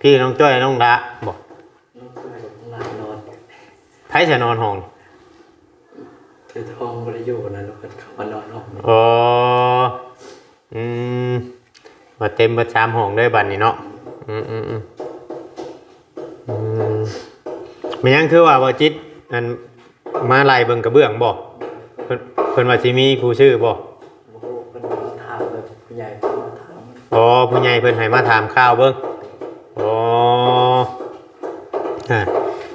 พี่น้องจ้อยน้องดาบอกน้องชายกับน้องลานอนไผจะนอนห้องคือท้องบริยูนะแล้วก็เขามานอนห้องนี้อ๋ออืมมาเต็มประชามห้องด้วยบัดนี้เนาะอืมอืมอืมอืมมันยังคือว่าบ่จิตอันมาไล่เบิ่งกระเบื้องบ่เพิ่นเพิ่นว่าสิมีผู้ชื่อบ่โอ้โหเป็นมาถามแบบผู้ใหญ่เพิ่นมาถามอ๋อผู้ใหญ่เพิ่นให้มาถามข่าวเบิ่ง อ๋ออะ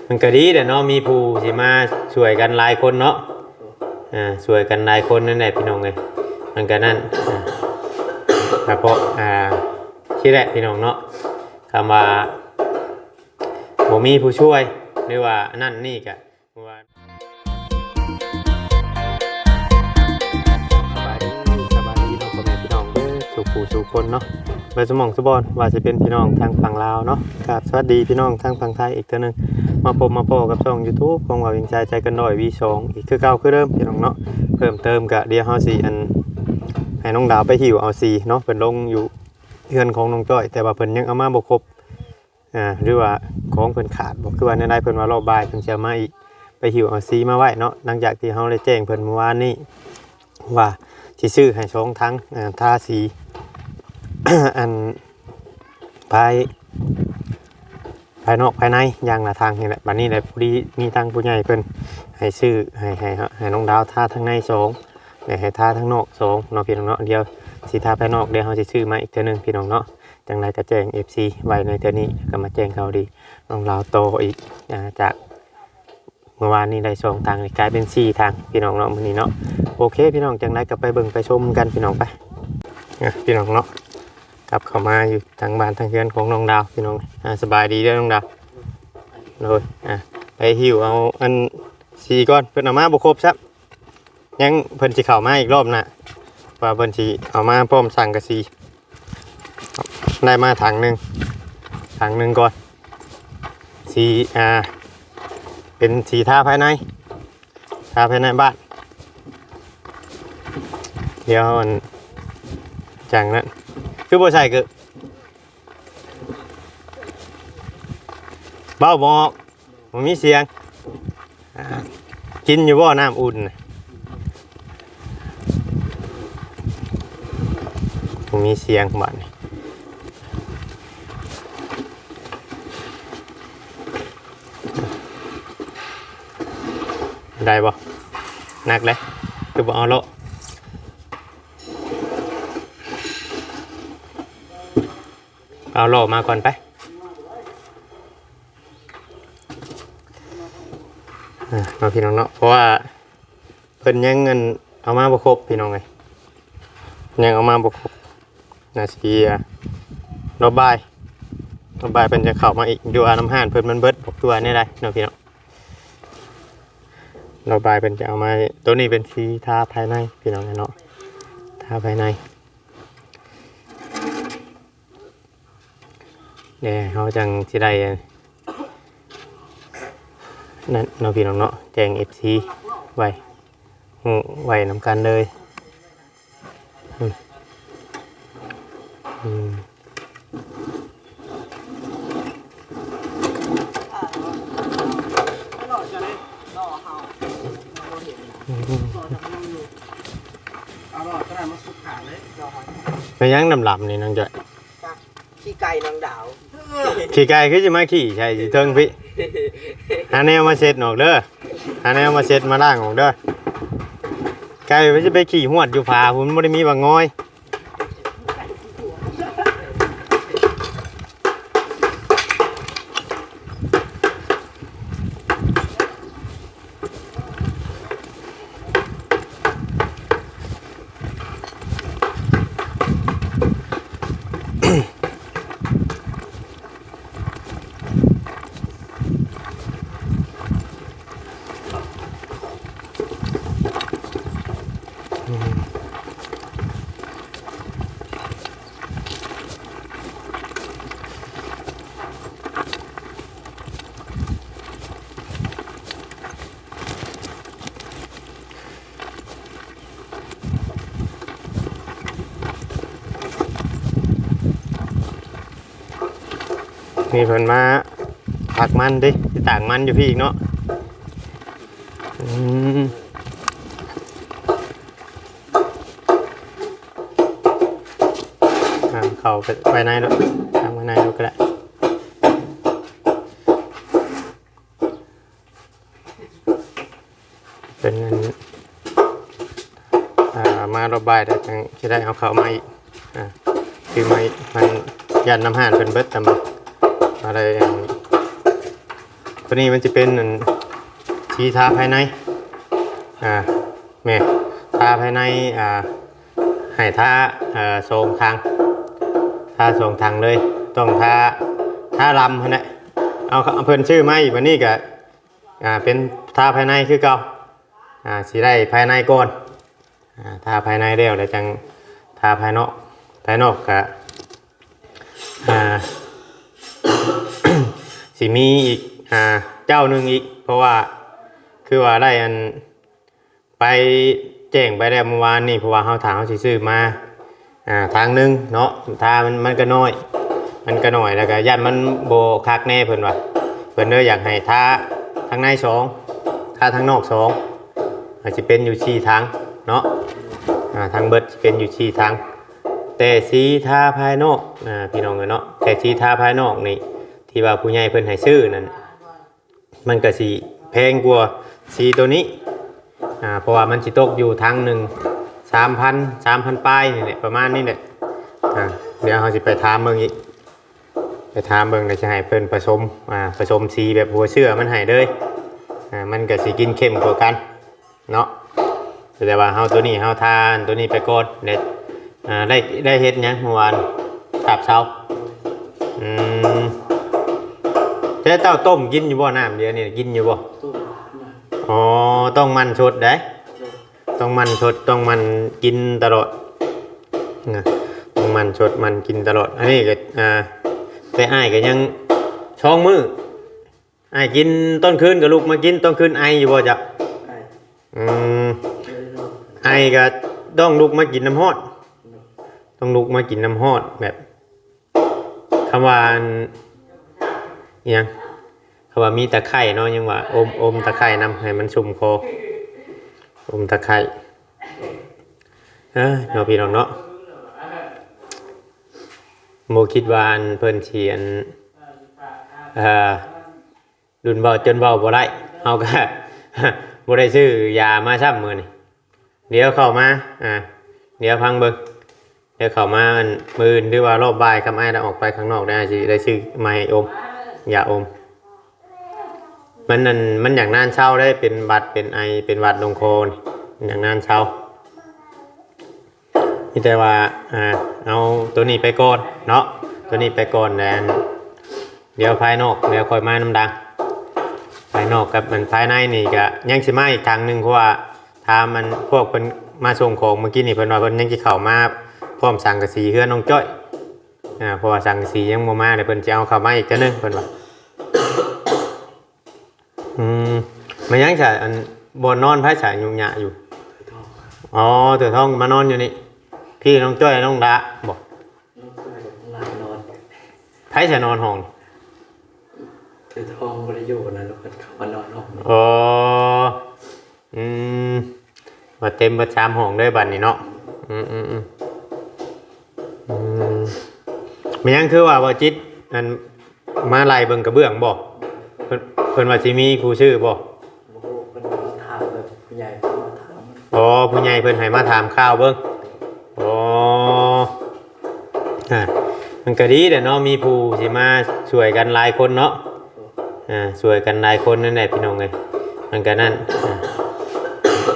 มันก็ดีแหละเนาะมีผู้สิมาช่วยกันหลายคนเนาะอ่าช่วยกันหลายคนนั่นแหละพี่น้องเอ้ยมันก็นั่นอ่าครับเพราะอ่าที่แหละพี่น้องเนาะคำว่าบ่มีผู้ช่วยหรือว่านั่นนี่ก็ว่าสบายดีสบายดีน้องพ่อแม่พี่น้องเด้อสุขผู้สุขคนเนาะ ไปสมองสบอนว่าจะเป็นพี่น้องทางฝั่งลาวเนาะกราบสวัสดีพี่น้องทางฝั่งไทยอีกเท่านึงมาพบมาพอกับช่อง YouTube ของว่าวิงใจใจกันหน่อย V2 อีกคือเก่าคือเริ่มพี่น้องเนาะเพิ่มเติมกะเดียเฮาสิอันให้น้องดาวไปหิวเอาซีเนาะเพิ่นลงอยู่เฮือนของน้องจ้อย แต่ว่าเพิ่นยังเอามาบ่ครบอ่าหรือว่าของเพิ่นขาดบ่คือว่าในใดเพิ่นว่ารอบบ่ายเพิ่นจะเอามาอีกไปหิวเอาซีมาไว้เนาะหลังจากที่เฮาได้แจ้งเพิ่นเมื่อวานนี้ว่าสิซื้อให้สองทั้งอ่าทาสี อันภายภายนอกภายในอย่างละทางนี่แหละบัดนี้แหละพอดีมีทางผู้ใหญ่เพิ่นให้ซื้อให้ให้ให้น้องดาวท่าทั้งในสองและให้ท่าทั้งนอกสองเนาะพี่น้องเนาะเดียวสิทาภายนอกเดี๋ยวเฮาสิซื้อมาอีกเทื่อหนึงพี่น้องเนาะจังไรก็แจ้ง FC ไว้ในเทื่อนี้ก็มาแจ้งเขาดีน้องดาวโตอีกอจากเมื่อวานนี้ได้สองทางกลายเป็นสี่ทางพี่น้องเนาะมื้อนี้เนาะโอเค พี่น้องจังไรก็ไปเบิ่งไปชมกันพี่น้องไปพี่น้องเนาะ กลับเข้ามาอยู่ทางบ้านทางเรือนของน้องดาวพี่น้องอ่าสบายดีเด้อน้องดาวเลยอะไปหิวเอาอันสีก่อนเพิ่นเอามาบ่ครบซับยังเพิ่นสิเข้ามาอีกรอบน่ะว่าเพิ่นสิเอามาพร้อมสั่งกะสีได้มาถังหนึงถังหนึงก่อนสีอ่าเป็นสีทาภายในทาภายในบ้านเดี๋ยวมันจังนั้น คือบ่ใส่คือเบ้าบอกมันมีเสียงอ่ากินอยู่บ่น้ำอุ่นน่ะมันมีเสียงบ้านนี่ได้บ่หนักเลยคือบ่เอาโล เอาโหลมาก่อนไปมาพี่น้องเนาะเพราะว่าเพิ่นยังเงินเอามาบ่ครบพี่น้องไงยังเอามาบ่ครบนาทีอะรอบบ่ายรอบบ่ายเพิ่นจะเข้ามาอีกดูอาน้ำห้านเพิ่นมันเบิดบอกตัวนี่ได้เนาะพี่น้องรอบบ่ายเพิ่นจะเอามาตัวนี้เป็นสีทาภายในพี่น้องเนาะทาภายใน เนี่ยเขาจังที่ได้นั่นเนาะพี่น้องเนาะแจงเอฟซีไว้หูไว้นำกันเลยอืมอืมเอาหลอดขนาดมาสุกขาเลยรอไปยังดำลำนี่น้องจ้อยขี้ไก่นางดาว ขี่ไก่คือจะมาขี่ใช่สิเทิงพี่หาแนวมาเช็ดออกเด้อหาแนวมาเช็ดมาล่างออกเด้อไก่มันจะไปขี่หวดอยู่ผาผมไม่ได้มีบางง้อย นี่เพิ่นมาผักมันดิต่างมันอยู่พี่อีกเนาะอืมอ่าเขาไปไปในแล้วทางไปในแล้วก็ได้เป็นอ่ามารอบายแต่จะได้เอาเขามาอีกอ่าคือไม่มันยันน้ำห่านเป็นเบิดตำ อะไรอย่างนี้ตัวนี้มันจะเป็นอันชีทาภายใน อ่าแม่ทาภายใน อ่าให้ทาเอ่อโซงทางทาโซงทางเลย ต้องทาทาลำนะเอาเอาเพิ่นชื่อมาอีกวันนี้ก็อ่าเป็นทาภายในคือเก่าอ่าสีได้ภายในก่อนอ่าทาภายในเดียวแล้วจังทาภายนอกภายนอกก็อ่า สิมีอีกอ่าเจ้าหนึ่งอีก เพราะว่าคือว่าได้อันไปแจ้งไปแล้วเมื่อวานนี่เพราะว่าเขาถามเขาสิซื้อมาอ่าทางหนึงเนาะทามันมันก็น้อย มันก็น้อยแล้วก็ยันมันโบคักแน่เพิ่นว่าเพิ่นเลยออยากให้ท่าทางในสองท่าทางนอกสองอาจจะเป็นอยู่ชีทางเนาะอ่าทางเบิดเป็นอยู่ชีทางแต่สีทาภายนอกอ่าพี่น้องเอ้ยเนาะแต่สีทาภายนอกนี่ ที่ว่าผู้ใหญ่เพิ่นให้ซื้อนั่นมันก็สิแพงกว่าสีตัวนี้อ่าเพราะว่ามันสิตกอยู่ทางหนึ่งสามพันสามพันป้ายนี่แหละประมาณนี้แหละอ่าเดี๋ยวเราสิไปถามเบิ่งอีกไปถามเบิ่งเดี๋ยวจะให้เพิ่นผสมอ่าผสมสีแบบหัวเชื่อมันให้เลยอ่ามันก็สิกินเข้มกว่ากันเนาะแต่ว่าเฮาตัวนี้เฮาทานตัวนี้ไปก่อนเด็ดอ่าได้ได้เฮ็ดยังเมื่อวานขับเช้าอืม แต่เต้าต้มกินอยู่บ่น้ำเดียวนี่กินอยู่บ่ตู้นะอ๋อต้องมันสดได้ต้องมันสดต้องมันกินตลอดนะต้องมันสดมันกินตลอดอันนี้ก็อ่าแต่อ้ายก็ยังช่องมืออ้ายกินต้นคืนกับลูกมากินต้นคืนไออยู่บ่จ๊ะไอ้อืมเลยเนาะไอก็ต้องลุกมากินน้ำฮอด ต้องลุกมากินน้ำฮอดแบบคำว่าอันอิห ยังคำว่ามีตะไคร่เนาะยังว่าอมอมตะไคร่นำให้มันชุ่มคออมตะไคร่เอ้ยเนาะพี่น้องเนาะโมคิดว่าอันเพิ่นเชียนอ่อดุนเบาจนเบาบ่ได้เฮาก็บ่ได้ซื้อยามาซ้ำมื้อนี่เดี๋ยวเข้ามาอ่าเดี๋ยวพังเบิ่งเดี๋ยวเข้ามามันมือหรือว่ารอบบ่ายคำไอ้ได้ออกไปข้างนอกได้สิได้ชื่อไม้อม ย่าอม มันนั่นมันอย่างนานเช่าได้เป็นบัตรเป็นไอเป็นหวัดลงโคนอย่างนานเช่านี่แต่ว่าอ่าเอาตัวนี้ไปก่อนเนาะตัวนี้ไปก่อนแล้วเดี๋ยวภายนอกเดี๋ยวคอยมาน้ำดังภายนอกกับมันภายในนี่ก็ยังสิมาอีกทางหนึ่งเพราะว่าถ้ามันพวกเป็นมาส่งของเมื่อกี้นี่เพิ่นว่าเพิ่นยังสิเข้ามาพร้อมสังกะสีเฮือนน้องจ้อย อ่าเพราะว่าสังกะสียังบ่มาเดี๋ยวเพิ่นจะเอาเข้ามาอีกเทื่อนึงเพิ่นว่าอืมมันยังฉะอันบ่นอนไผฉายยุงยะอยู่เธอทองอ๋อเถือท้องมานอนอยู่นี่ พี่น้องจ้อยน้องดาบอกน้องตู้ลานนอนไผฉะนอนห้องเธอทองบริโยนะแล้วก็เขามานอนห้องนี้อ๋ออืมว่าเต็มประชามห้องด้วยบัดนี้เนาะอืมอืม มันยังคือว่าบ่จิตอันมาไล่เบิ่งกระเบื้องบ่เพิ่นเพิ่นว่าสิมีผู้ชื่อบ่โอ้โหเป็นมาถามแบบผู้ใหญ่เป็นมาถามอ๋อผู้ใหญ่เพิ่นให้มาถามข่าวเบิ่งอ๋ออ่ามันก็ดีแหละเนาะมีผู้สิมาช่วยกันหลายคนเนาะอ่าช่วยกันหลายคนนั่นแหละพี่น้องเอ้ยมันก็นั่นอ่า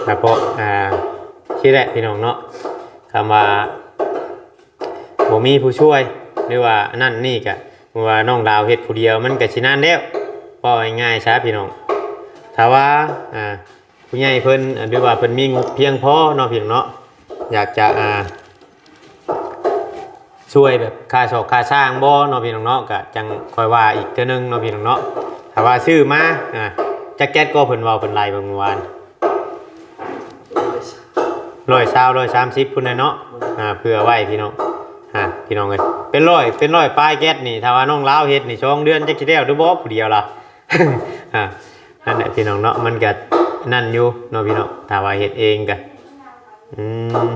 แต่เพราะอ่าที่แหละพี่น้องเนาะคำว่าบ่มีผู้ช่วย หรือว่าอันนั่นนี่ก็ว่าน้องดาวเฮ็ดผู้เดียวมันก็สินานแล้วพอง่ายๆซะพี่น้องถ้าว่าอ่าผู้ใหญ่เพิ่นหรือว่าเพิ่นมีงบเพียงพอเนาะพี่น้องเนาะอยากจะอ่าช่วยแบบค่าสอกค่าสร้างบ่เนาะพี่น้องเนาะก็จังคอยว่าอีกเทื่อนึงเนาะพี่น้องเนาะถ้าว่าซื้อมาอ่าแจ็คเก็ตก็เพิ่นเว้าเพิ่นไล่เมื่อวานร้อยเช้าร้อยสามสิบพุ่นน่ะเนาะอ่าเพื่อไว้พี่น้อง อะพี่น้องเอ้ยเป็นร้อยเป็นร้อยปลายแก๊สนี่ถ้าว่าน้องลาวเฮ็ดนี่ช่องเดือนจะคิดแล้วหรือบ่ผู้เดียวล่ะอะนั่นแหละพี่น้องเนาะมันก็นั่นอยู่เนาะพี่น้องถ้าว่าเฮ็ดเองก็อืม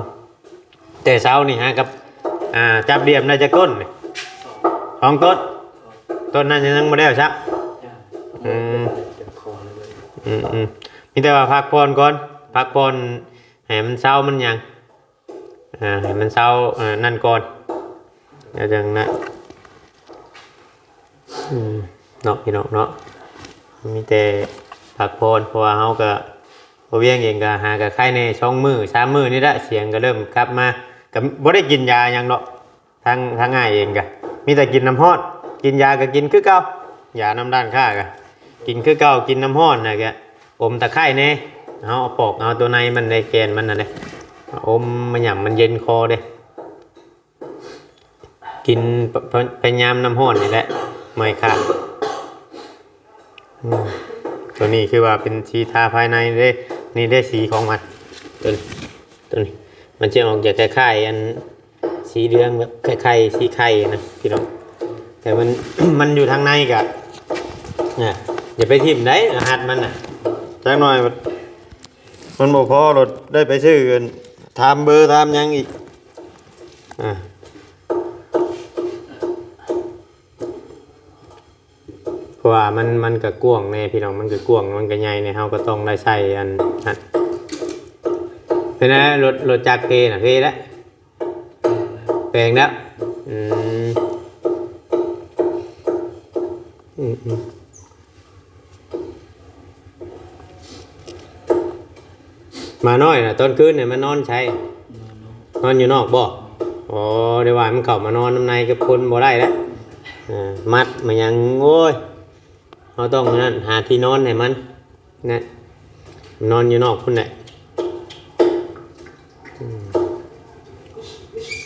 แต่เช้านี่ฮะกับอ่าจับเดียมน่าจะก้นสองต้นต้นนั้นยังบ่ได้เอาซักอืมเจ็บคอเลยอืมอืมมีแต่ว่าพักผ่อนก่อนพักผ่อนให้มันเศร้ามันยังอ่าให้มันเศร้าอ่านั่นก่อน เดี๋ยวจังนะอืมเนาะพี่น้องเนาะมีแต่พักผ่อนเพราะว่าเฮาก็พอเวียงเองก็หากับไข้ในช่องมือสามมือนี่ละเสียงก็เริ่มกลับมาก็บ่ได้กินยาหยังเนาะทางทางง่ายเองก็มีแต่กินน้ำฮอดกินยาก็กินคือเก่ายาน้ำด้านข้าก็กินคือเก่ากินน้ำห้อนนะแกอมตะไคร่เน่เอาเอาปอกเอาตัวในมันในแกนมันน่ะเด้อมมันหย่ำมันเย็นคอเด้ กินพพพยายามน้ำห้อนนี่แหละไม่ขาดตัวนี้คือว่าเป็นสีทาภายในเด้นี่ได้สีของมันตัวนี้ตัวนี้มันจะออกจากคล้ายๆอันสีเหลืองแบบคล้ายๆสีไข่นะพี่น้องแต่มันมันอยู่ทางในกะเนี่ยอย่าไปทิ่มได้หัสมันน่ะจักหน่อยมันมันบอกพอรถได้ไปซื้อกันทำเบอร์ทำยังอีกอ่า เพราะว่ามันมันก็กว้างแน่พี่น้องมันก็กว้างมันก็ใหญ่ในเฮาก็ต้องได้ใส่อันนั้นเป็นไงรถรถจักรเพน่ะเพแล้วแปลงแล้วอืมอืมอืมมาน้อยนะต้นคืนเนี่ยมันนอนใช้นอนอยู่นอกบ่อ๋อเดี๋ยวว่ามันเข้ามานอนน้ำในกับคนบ่ได้แล้วมัดมันยังโอ้ย เราต้องนั่นหาที่นอนให้มันนะนอนอยู่นอกพุ่นแหละ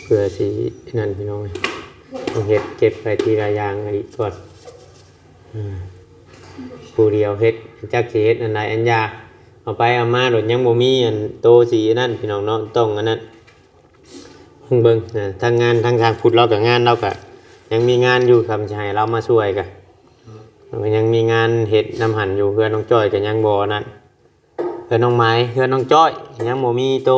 เพื่อสีนั่นพี่น้องเอาเห็ดเก็บไปทีละอย่างอันนี้ก่อนผู้เดียวเห็ดจักสีเห็ดอันใดอันยากเอาไปเอามาโดดยังบ่มีอันโตสีนั่นพี่น้องเนาะต้องอันนั้นเบิ่งเบิ่งนะทางงานทางทางพุทธเรากับงานเราก็ยังมีงานอยู่คำชายเรามาช่วยกัน ก็ยังมีงานเห็ดนำหันอยู่เพื่อนน้องจ้อยกับยังบ่นั่นเพื่อนน้องไม้เพื่อนน้องจ้อยยังบ่มีโต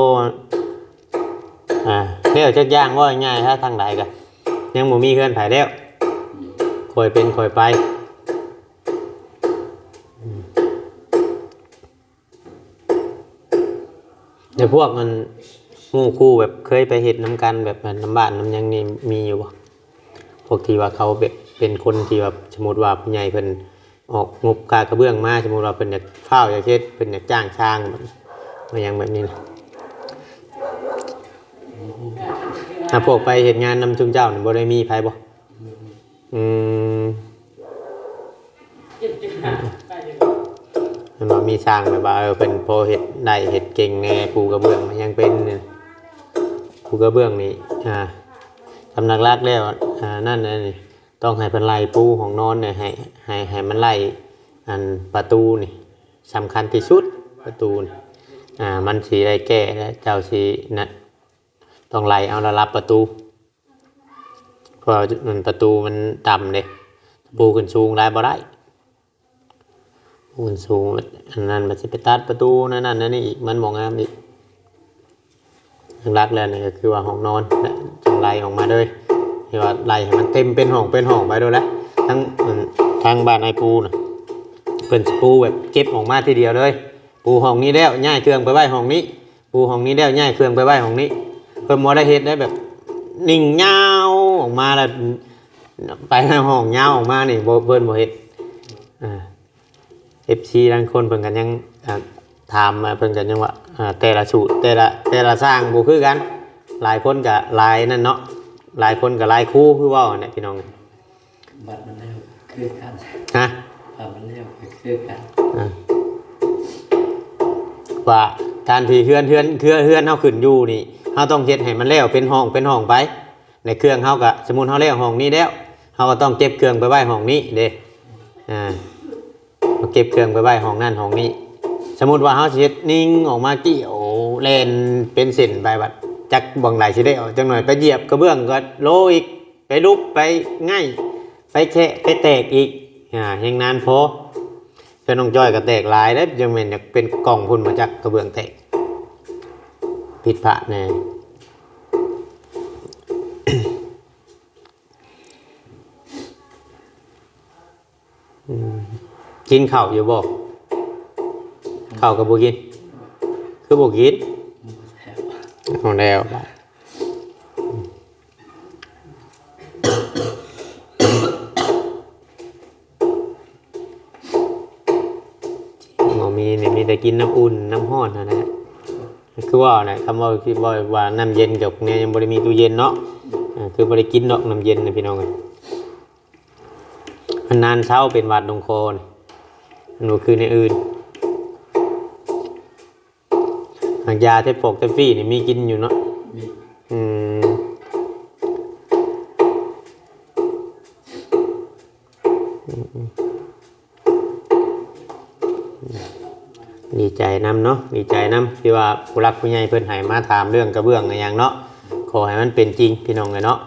อ่าเรียกจักย่างว่าง่ายถ้าทางใดกันยังบ่มีเพื่อนไผแล้วคอยเป็นคอยไปเดี๋ยวพวกมันมู่คู่แบบเคยไปเห็ดน้ำกันแบบน้ำบ้านน้ำยังนี่มีอยู่บ่พวกที่ว่าเขาแบบ เป็นคนที่แบบสมมติว่าผู้ใหญ่เพิ่นออกงบกากระเบื้องมาสมมติว่าเพิ่นอยากเฝ้าอยากเฮ็ดเพิ่นอยากจ้างช่างแบบมาหยังแบบนี้นะถ้าพวกไปเห็นงานนำชุมเจ้านี่บ่ได้มีไผบ่อืมมันว่ามีสร้างแบบว่าเออเป็นพอเห็ดได้เห็ดเก่งแน่ปูกระเบื้องมันยังเป็นเนี่ยปูกระเบื้องนี่อ่าสำนักรักแล้วอ่านั่นนะนี่ ต้องให้เป็นไล่ปูของนอนเนี่ยให้ให้ให้มันไล่อันประตูนี่สำคัญที่สุดประตูนี่อ่ามันสีได้แก้แล้วเจ้าสีนะต้องไล่เอาระรับประตูเพราะมันประตูมันต่ำเลยปูขึ้นสูงได้บ่ได้มันสูงอันนั้นมันจะไปตัดประตูนั่นนั่นนี่อีกมันมองงามอีกรักแล้วนี่ก็คือว่าห้องนอนและจังไรออกมาเลย ที่ว่าไล่ให้มันเต็มเป็นห้องเป็นห้องไปด้วยแลทั้งทางบ้านไอ้ปูน่ะเป็นปูแบบเก็บออกมาทีเดียวเลย ปูห้องนี้แล้วย้ายเครื่องไปไว้ห้องนี้ ปูห้องนี้แล้วย้ายเครื่องไปไว้ห้องนี้เพิ่นบ่ได้เฮ็ดได้แบบนิ่งยาออกมาแล้วไปในห้องยาออกมานี่บ่เพิ่นบ่เฮ็ดอ่าเอฟซีบางคนเพิ่นกันยังถามมาเพิ่นกันยังว่าแต่ละสูตรแต่ละแต่ละสร้างบ่คือกัน หลายคนก็หลายนั่นเนาะ หลายคนก็หลายคู่คือเว่าเนี่ยพี่น้องบัตรมันแล้วคือกันฮะบัตรมันแล้วคือกันอ่าว่าการที่เฮือนเฮือนเฮือนเฮือนเฮาขึ้นอยู่นี่เฮาต้องเฮ็ดให้มันแล้วเป็นห้องเป็นห้องไป ในเครื่องเฮาก็สมมุติเฮาแล้วห้องนี้แล้วเฮาก็ต้องเก็บเครื่องไปไว้ห้องนี้เด้อ่าเอาเก็บเครื่องไปไว้ห้องนั่นห้องนี้ สมมติว่าเฮาสิเฮ็ดนิ่งออกมากี้โอ้เล่นเป็นเส้นไปบัด จักบังไหลสิได้ออกจังหน่อยไปเหยียบกระเบื้องก็โลอีกไปลุกไปง่ายไปแคะไปแตกอีกอ่าแห่งนานพอเพื่อนน้องจ้อยก็แตกหลายแล้วยังเป็นอยากเป็นกล่องพุ่นมาจากกระเบื้องแตกผิดพลาดแน่กินข้าวอยู่บ่ข้าวกับบ่กิน คือบ่กิน เอาแล้วหมอมีเนี่ยมีแต่กินน้ำอุ่นน้ำห้อนเท่านะคือว่าเนี่ยคำว่าคือว่าว่าน้ำเย็นกับเนี่ยยังบริมีตู้เย็นเนาะคือบริกินดอกน้ำเย็นนะพี่น้องเลยมันนานเช้าเป็นวัดลงคนี่มันบ่คือในอื่น หากยาเทปกเทปฟี่นี่มีกินอยู่เนาะมีอืมดีใจนำเนาะดีใจนำที่ว่าผู้รักผู้ใหญ่เพิ่นให้มาถามเรื่องกระเบื้องอะไรอย่างเนาะขอให้มันเป็นจริงพี่น้องเลยเนาะ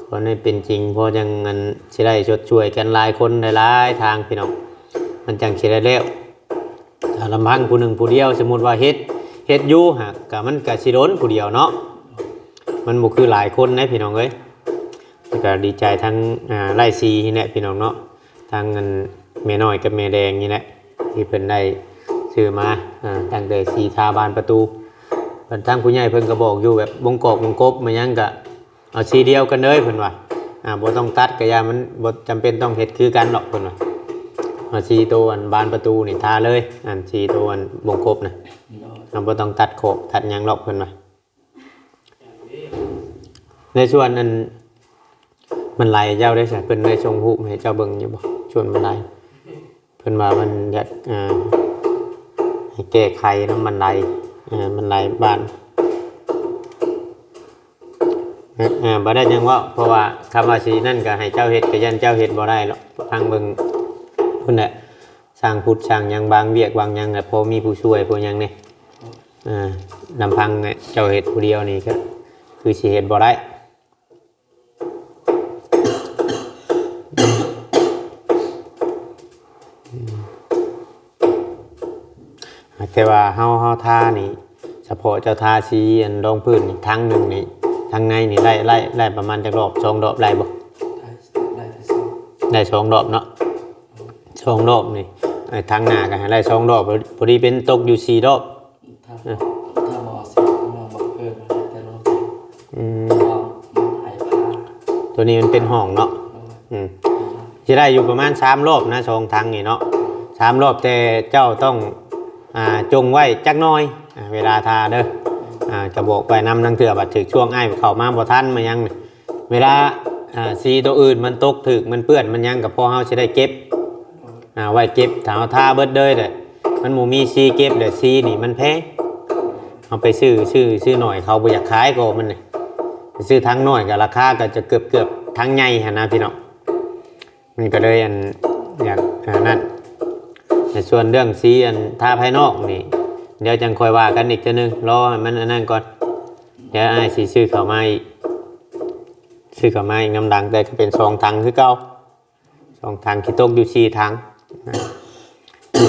ขอให้เป็นจริงเพอจังเงินสิได้ชดช่วยกันหลายคนหลายๆทางพี่น้องมันจังสิได้แล้วถ้าลำพังผู้หนึ่งผู้เดียวสมมุติว่าเฮ็ด เฮ็ดอยู่หากก็มันก็สิโดนผู้เดียวเนาะมันบุคือหลายคนนะพี่น้องเอ้ยก็ดีใจทั้งอ่าไล่ซีนี่แหละพี่น้องเนาะทั้งเงินเมน้อยกับเมแดงนี่แหละที่เพิ่นได้ซื้อมาอ่าตั้งแต่สีทาบานประตูเพิ่นทั้งผู้ใหญ่เพิ่นก็บอกอยู่แบบวงกบวงกบมายังก็เอาสีเดียวกันเลยเพิ่นว่าอ่าบ่ต้องตัดก็อย่ามันบ่จำเป็นต้องเฮ็ดคือกันหรอกเพิ่นว่า เอาสีตัวอันบานประตูนี่ทาเลย อันสีตัวอันวงกบนะเราบ่ต้องตัดโขบตัดหยังหรอกเพิ่นว่าในส่วนนั้นมันไหลเจ้าได้ใช่เพิ่นได้ชงหูให้เจ้าเบิ่งอยู่บ่ชวนมันไหลเพิ่นว่ามันอยากอ่าให้แก้ไขน้ำมันไหลอ่ามันไหลบานเอ่ออ่าบ่ได้ยังว่าเพราะว่าคำว่าสีนั่นก็ให้เจ้าเฮ็ดก็ยันเจ้าเฮ็ดบ่ได้หรอกทางเบิ่ง พิ่นน่ะสร้างพุทธสร้างหยังบางเวียกบางหยังน่ะพอมีผู้ช่วยผู้หยังนี่อ่าลำพังเนี่ยเจ้าเห็ดผู้เดียวนี่ก็คือสิเห็ดบ่ได้แต่ว่าเฮาเฮาทานี่เฉพาะเจ้าทาสีอันรองพื้นนี่ทั้งหนึ่งนี่ทางในนี่ไล่ไล่ไล่ประมาณจักรอบสองรอบไล่บ่ได้ได้แต่สองได้สองรอบเนาะ สองรอบนี่ไอ้ทางหน้าก็ให้ไล่สองรอบพอดีเป็นตกอยู่สี่รอบถ้าถ้าหมอสิหมอบอกเพิ่มมาแต่รอบอืมเพราะว่ามันหายผ้าตัวนี้มันเป็นห้องเนาะโดยอืมจะได้อยู่ประมาณสามรอบนะชองทางนี่เนาะสามรอบแต่เจ้าต้องอ่าจงไว้จักหน้อยอ่าเวลาทาเด้ออ่าจะบอกไปนำนังเถื่อบัดถึกช่วงไอ้ายเข้ามาบ่ทันมายังนี่เวลาอ่าสีตัวอื่นมันตกถึกมันเปื้อนมันยังกับพอเฮาสิได้เก็บ อ่าไว้เก็บถาเอาทาเบิดเด้อเด้อมันหมูมีซีเก็บเด้อซีนี่มันแพงเอาไปซื้อซื้อซื้อหน่อยเขาบ่อยากขายก็มันนี่ซื้อทั้งหน่อยก็ราคาก็จะเกือบเกือบทั้งใหญ่หั่นะพี่น้องมันก็เลยอันอยากนั่นในส่วนเรื่องสีอันท่าภายนอกนี่ เดี๋ยวจังคอยว่ากันอีกทีนึงรอมันอันนั่นก่อนเดี๋ยวไอ้สีซื้อเขามาอีกซื้อเขามาอีกน้ำดังแต่ก็เป็นสองถังคือเก่าสองถังที่ตกอยู่สี่ถัง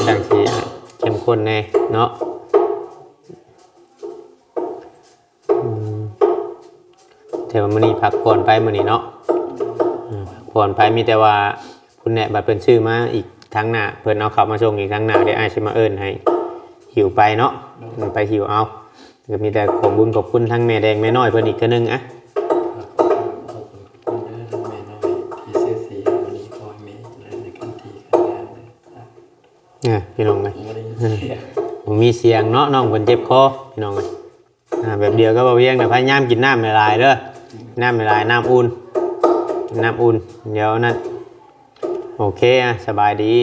จังสีเข้มข้นแน่เนาะอืมแต่ว่ามื้อนี้พักผ่อนไปมื้อนี้เนาะผ่อนไปมีแต่ว่าคุณแนะบัตรเป็นชื่อมาอีกทางหน้าเพิ่นเอาเข้ามาส่งอีกทางหน้าเดี๋ยวอ้ายสิมาเอิ้นให้หิวไปเนาะมันไปหิวเอาก็มีแต่ขอบุญขอบคุณทั้งแม่แดงแม่น้อยเพิ่นอีกเทื่อนึงอะ นี่ยพี่น้องเลยไม่ได้ยินเสียงผมมีเสียงเนาะน้องเพิ่นเจ็บคอพี่น้องเลยอ่าแบบเดียวก็บ่เวียงแต่พยายามกินน้ำหลายๆเด้อน้ำหลายๆน้ำอุ่นน้ำอุ่นเดี๋ยวนั้นโอเคอะสบายดี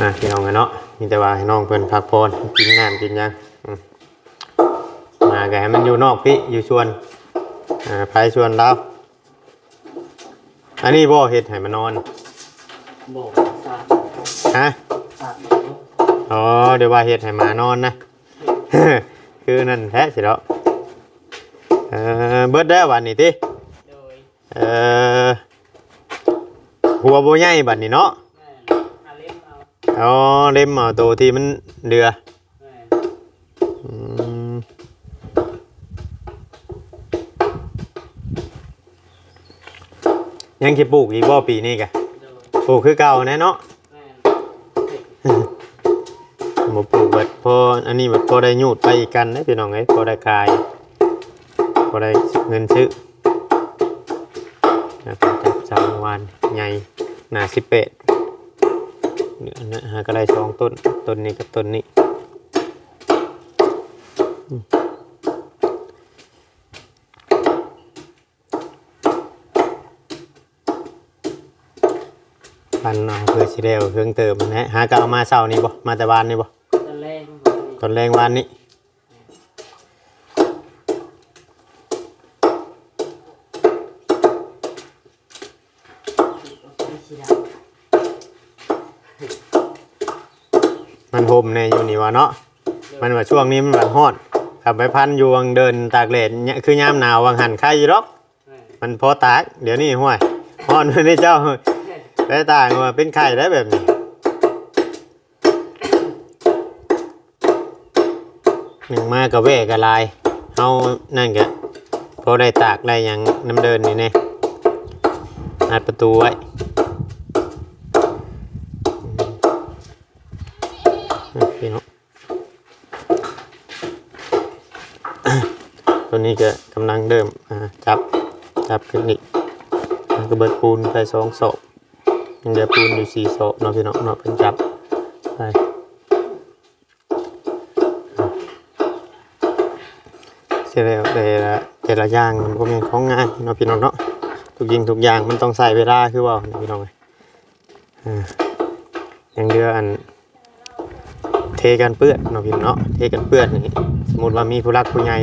อะพี่น้องกันเนาะมีแต่ว่าให้น้องเพิ่นพักผ่อนกินน้ำกินหยังอืมมาแกให้มันอยู่นอกพี่อยู่ชวนอ่าไปชวนเราอันนี้บ่เฮ็ดให้มันนอนบอกซา ฮะซาอ๋อเดี๋ยวว่าเฮ็ดให้หมานอนนะ คือนั่นแท้สิเนาะเออเบิดได้ววันนี้ติโดยเออหัวโบใหญ่บัดนี้เนาะแม่อาเล็บเอาอ๋อเล่มเอาตัวที่มันเดือแม่อืมยังสิปลูกอีกบ่ปีนี้กะโดยปลูกคือเก่าแน่เนาะแม่ปลูกเบิดพออันนี้แบบพอได้ยูดไปอีกกันนะพี่น้องไอ้พอได้ขายพอได้เงินซื้อแล้วก็จับสามวันใหญ่หนาสิบเอ็ดเนื้อนะฮะก็ได้สองต้นต้นนี้กับต้นนี้ ปันเอาเพื่อสิได้เอาเครื่องเติมนะหาก็เอามาเช้านี้บ่มาแต่บ้านนี่บ่ตะแรงตอนแรงวันนี้สีดมันห่มในอยู่นี่วะเนาะมันว่าช่วงนี้มันแบบฮอดขับไปพันอยู่วังเดินตากแดดเนี่ยคือยามหนาววังหันไข่อยู่หรอกแม่มันพอตาก เดี๋ยวนี้ห้วยฮอดไม่ได้เจ้า ได้ต่างว่าเป็นไข่ได้แบบนี้หนึ่งมากับแวกับลายเฮานั่นกะพอได้ตากได้หยังน้ำเดินนี่แน่อัดประตูไว้พี่น้องตัวนี้ก็กำลังเริ่มอ่าจับ จับขึ้นอีกก็เบิดปูนไปสองศอก เหลือปูนอยู่สี่ศอกเนาะพี่น้องเนาะเป็นจับไปเสร็จแล้วแต่ละแต่ละอย่างมันก็เป็นของง่ายเนาะพี่น้องเนาะทุกยิงทุกอย่างมันต้องใส่เวลาคือว่าเนี่ยพี่น้องเอ้ยอ่างเหลืออันเทกันเปื้อนเนาะพี่เนาะเทกันเปื้อนนี่สมมติว่ามีผู้รักผู้ใหญ่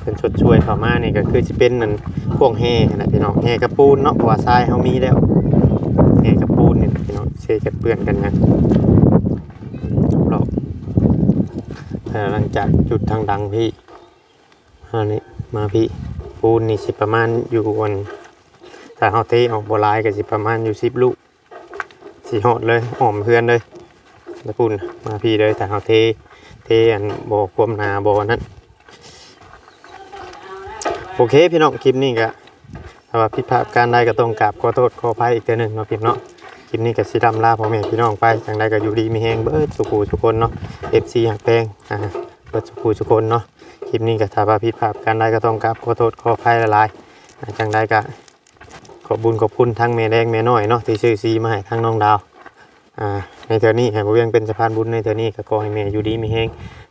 เพิ่นชดช่วยเข้ามานี่ก็คือสิเป็นนั่นพวกแห่นะพี่น้องแห่กระปูนเนาะเพราะว่าทรายเฮามีแล้ว พี่น้องเกันเปื้อนกันนะรอบๆแต่หลังจากจุดทางดังพี่อันนี้มาพี่ปูนนี่สิประมาณอยู่วันถ้าเฮาเทออกบ่หลายก็สิประมาณอยู่10ลูกสิฮอดเลยหอมเพื่อนเลยแล้วปุ่นมาพี่เลยแต่เขาเทเทอันบ่ความหนาบ่นั้นโอเคพี่น้องคลิปนี้ก็ถ้าว่าผิดพลาดการใดก็ต้องกราบขอโทษขออภัยอีกเทื่อหนึงเนาะพี่เนาะ คลิปนี้ก็สิดำลาพ่อแม่พี่น้องไปจังใดก็อยู่ดีมีแฮงเบิดสุขูทุกคนเนาะ FC หักแพงอ่าเบิดสุขูทุกคนเนาะคลิปนี้ก็ถ้าว่าผิดพลาดการใดก็ต้องกราบขอโทษขออภัยหลายๆอ่าจังใดก็ขอบบุญขอบคุณทั้งแม่แดงแม่น้อยเนาะที่ซื้อซีมาให้ทั้งน้องดาวอ่าในเทอนี้ให้บ่เวียงเป็นสะพานบุญในเทอนี้ก็ขอให้แม่อยู่ดีมีแฮง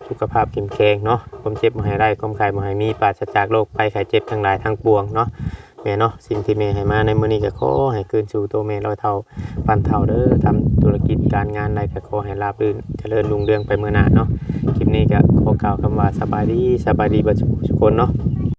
สุขภาพเข้มแข็งเนาะความเจ็บบ่ให้ได้ความไข้บ่ให้มีปราศจากโรคภัยไข้เจ็บทั้งหลายทั้งปวงเนาะ แม่เนาะสิ่งที่แม่ให้มาในมื้อนี้ก็ขอให้คืนสู่ตัวแม่ร้อยเท่าปันเท่าเด้อทำธุรกิจการงานใดก็ขอให้ราบรื่นเจริญรุ่งเรืองไปมื้อหน้าเนาะคลิปนี้ก็ขอกล่าวคำว่าสบายดีสบายดีเบ่ทุกคนเนาะ